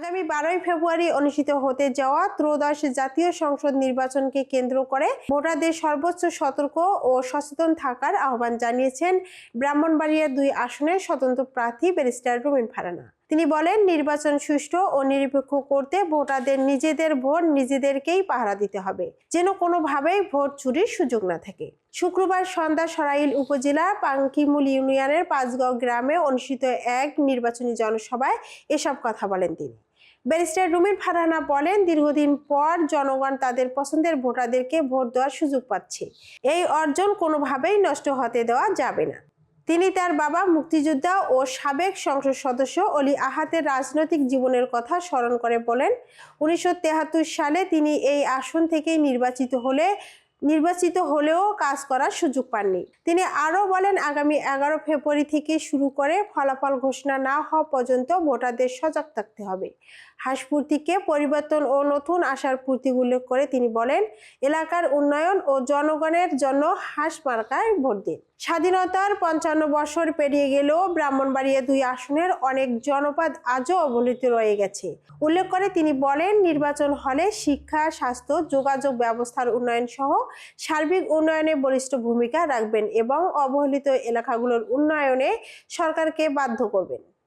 আগামী বারোই ফেব্রুয়ারি অনুষ্ঠিত হতে যাওয়া ত্রোদশ জাতীয় সংসদ নির্বাচনকে কেন্দ্র করে ভোটারদের সর্বোচ্চ সতর্ক ও সচেতন থাকার আহ্বান জানিয়েছেন ব্রাহ্মণবাড়িয়া দুই আসনের স্বতন্ত্র প্রার্থী ব্যারিস্টার রুমিন ফারানা। তিনি বলেন, নির্বাচন সুষ্ঠু ও নিরপেক্ষ করতে ভোটারদের নিজেদের ভোট নিজেদেরকেই পাহারা দিতে হবে, যেন কোনোভাবেই ভোট চুরির সুযোগ না থাকে। শুক্রবার সন্ধ্যা সরাইল উপজেলা পাঙ্কিমুল ইউনিয়নের পাঁচগাঁও গ্রামে অনুষ্ঠিত এক নির্বাচনী জনসভায় এসব কথা বলেন তিনি। ব্যারিস্টার রুমিন ফারহানা বলেন, দীর্ঘদিন পর জনগণ তাদের পছন্দের ভোটারদেরকে ভোট দেওয়ার সুযোগ পাচ্ছে। এই অর্জন কোনোভাবেই নষ্ট হতে দেওয়া যাবে না। তিনি তার বাবা মুক্তিযোদ্ধা ও সাবেক সংসদ সদস্য অলি আহাতের রাজনৈতিক জীবনের কথা স্মরণ করে বলেন। উনিশশো সালে তিনি এই আসন থেকেই নির্বাচিত হলে নির্বাচিত হলেও কাজ করার সুযোগ পাননি। তিনি আরও বলেন, আগামী এগারো ফেব্রুয়ারি থেকে শুরু করে ফলাফল ঘোষণা না হওয়া পর্যন্ত ভোটারদের সজাগ থাকতে হবে। হাঁসপূর্তিকে পরিবর্তন ও নতুন আশার পূর্তি উল্লেখ করে তিনি বলেন, এলাকার উন্নয়ন ও জনগণের জন্য হাঁস মার্কায় ভোট দিন। স্বাধীনতার পঞ্চান্ন বছর পেরিয়ে গেলেও ব্রাহ্মণবাড়িয়া দুই আসনের অনেক জনপদ আজও অবহেলিত রয়ে গেছে। উল্লেখ করে তিনি বলেন, নির্বাচন হলে শিক্ষা, স্বাস্থ্য, যোগাযোগ ব্যবস্থার উন্নয়ন সহ সার্বিক উন্নয়নে বলিষ্ঠ ভূমিকা রাখবেন এবং অবহেলিত এলাকাগুলোর উন্নয়নে সরকারকে বাধ্য করবেন।